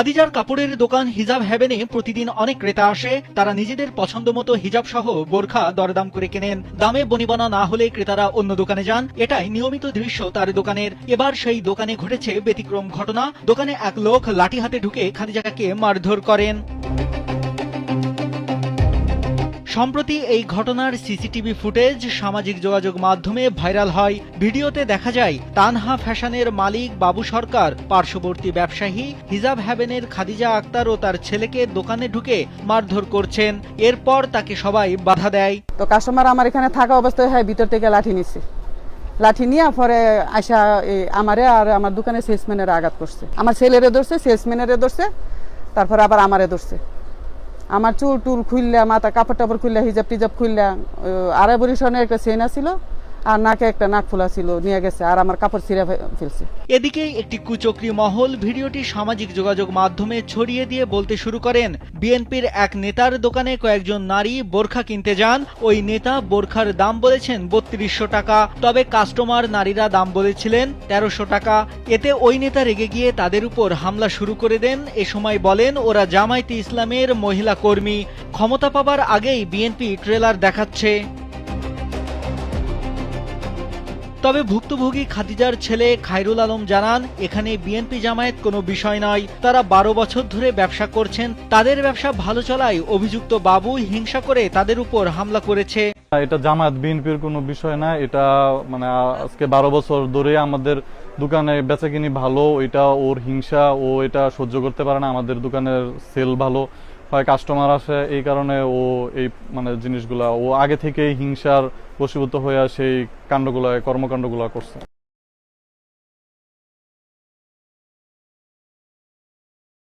খাদিজার কাপড়ের দোকান হিজাব হ্যাভেনে প্রতিদিন অনেক ক্রেতা আসে। তারা নিজেদের পছন্দ মতো হিজাব সহ বোরখা দরদাম করে কেনেন। দামে বনিবনা না হলে ক্রেতারা অন্য দোকানে যান। এটাই নিয়মিত দৃশ্য তার দোকানের। এবার সেই দোকানে ঘটেছে ব্যতিক্রম ঘটনা। দোকানে এক লোক লাঠি হাতে ঢুকে খাদিজাকে মারধর করেন। সম্প্রতি এই ঘটনার সিসিটিভি ফুটেজ সামাজিক যোগাযোগ মাধ্যমে ভাইরাল হয়। ভিডিওতে দেখা যায়, তানহা ফ্যাশনের মালিক বাবু সরকার, পার্শ্ববর্তী ব্যবসায়ী হিজাব হ্যাভেনের খাদিজা আক্তার ও তার ছেলেকে দোকানে ঢুকে মারধর করছেন। এরপর তাকে সবাই বাধা দেয়। তো কাস্টমার আমার এখানে থাকা অবস্থায় হ্যাঁ ভিতর থেকে লাঠি নিচ্ছে লাঠি নিয়ে পরে আসা আমারে আর আমার দোকানে সেলসম্যানের আঘাত করছে। আমার ছেলেরে ধরছে সেলসম্যানেরে ধরছে, তারপরে আবার আমারে ধরছে। আমার চুল টুল খুললা, মাথা কাপড় টাপড় খুললে হিজাব টিজাব খুললা আড়াই বরিশনের একটা সেনা ছিল আর নাকে একটা নাক ফুলা ছিল, নিয়ে গেছে, আর আমার কাপড় ছিঁড়ে ফেলছে। এদিকে একটি কুচক্রী মহল ভিডিওটি সামাজিক যোগাযোগ মাধ্যমে ছড়িয়ে দিয়ে বলতে শুরু করেন। বিএনপির এক নেতার দোকানে কয়েকজন নারী বোরখা কিনতে যান। ওই নেতা বোরখার দাম বলেছেন বত্রিশশো টাকা। তবে কাস্টমার নারীরা দাম বলেছিলেন তেরোশো টাকা। এতে ওই নেতা রেগে গিয়ে তাদের উপর হামলা শুরু করে দেন। এ সময় বলেন, ওরা জামায়াতে ইসলামের মহিলা কর্মী। ক্ষমতা পাবার আগেই বিএনপি ট্রেলার দেখাচ্ছে। তবে ভুক্তভোগী খাদিজার ছেলে খায়রুল আলম জানান, এখানে বিএনপি জামায়াত কোনো বিষয় নয়। তারা বারো বছর ধরে ব্যবসা করছেন, তাদের ব্যবসা ভালো চলায় অভিযুক্ত বাবু হিংসা করে তাদের উপর হামলা করেছে। এটা জামায়াত বিএনপির কোনো বিষয় না, এটা মানে আজকে বারো বছর ধরে আমাদের দোকানে বেচাকিনি ভালো এটা ওর হিংসা, ও এটা সহ্য করতে পারে না, আমাদের দোকানের সেল ভালো। হয় কাস্টমার আসে, এই কারণে ও এই মানে জিনিসগুলা, ও আগে থেকেই হিংসার বশীভূত হয়ে সেই কাণ্ডগুলা, কর্মকাণ্ডগুলা করছে।